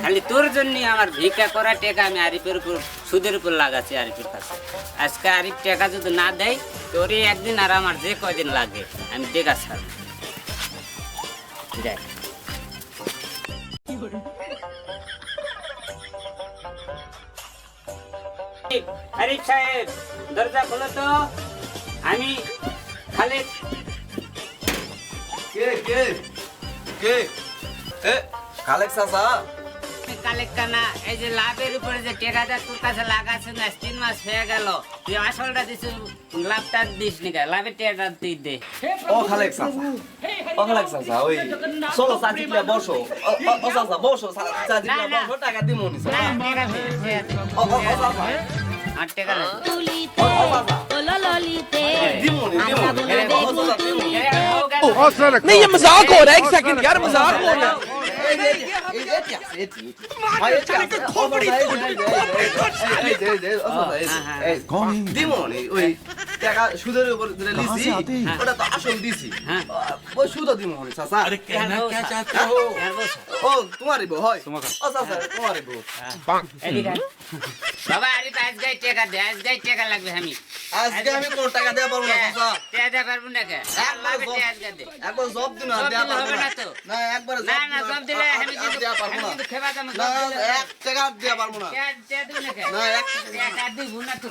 খালি তোর জন্য আমার ভিক্ষা করা টাকা আমি আরিফের উপর, সুদের উপর লাগাচ্ছি আরিফের কাছে। আজকে আরিফ টাকা যদি না দেয়, তোরই একদিন আর আমার যে কয়দিন লাগে, আমি দেখা ছাড়ব। আরিফ সাহেব, দরজা খোলো তো। আমি খালি কে কে কে? এ, কালেক চাচা? কালেক্টানা এই যে লাভের উপরে যে টেকাটা তোর কাছে লাগাচ্ছে না তিন মাস হয়ে গেল তুই আসলটা দিস লাভটা দিস নি গা লাভের টেকাটা তুই দে ও খালেক চাচা ও খালেক চাচা ওই চলো চাচিকলে বসো ও ও, ও চাচা বসো চা- চাচিকলে না, না। বসো টাকা দিমু নি না, চাচা টেকা দে, টেকা দে। ও ও ও চাচা আর টেকা লাগবে। তুলিতে ওলো ললিতে দিমু নি দিমু নি এ, ও চাচা দিমু নি। এ, হো গেল। नहीं ये मजाक हो रहा है एक सेकंड यार मजाक हो रहा है ওই আসল দিছি ওই সুদও দিমো হনি ও তোমারই বউ হয় ও চাচা বাবা আরে আজ গাই টাকা দে আজ গাই লাগবে আমি আজকে আমি কোন টাকা দেওয়া পারব না চাচা টেকা দে পারব না কে? দে। একবার জব দিন আর জব দেওয়া দিলে পারব না। না তো। না একবার না না সব দিলে আমি কিন্তু দেওয়া পারব না। কিন্তু খেবা দাম না এক টাকা দেওয়া পারব না। টেকা টেকা দিবি না কে? না এক টেকা দিব না তো?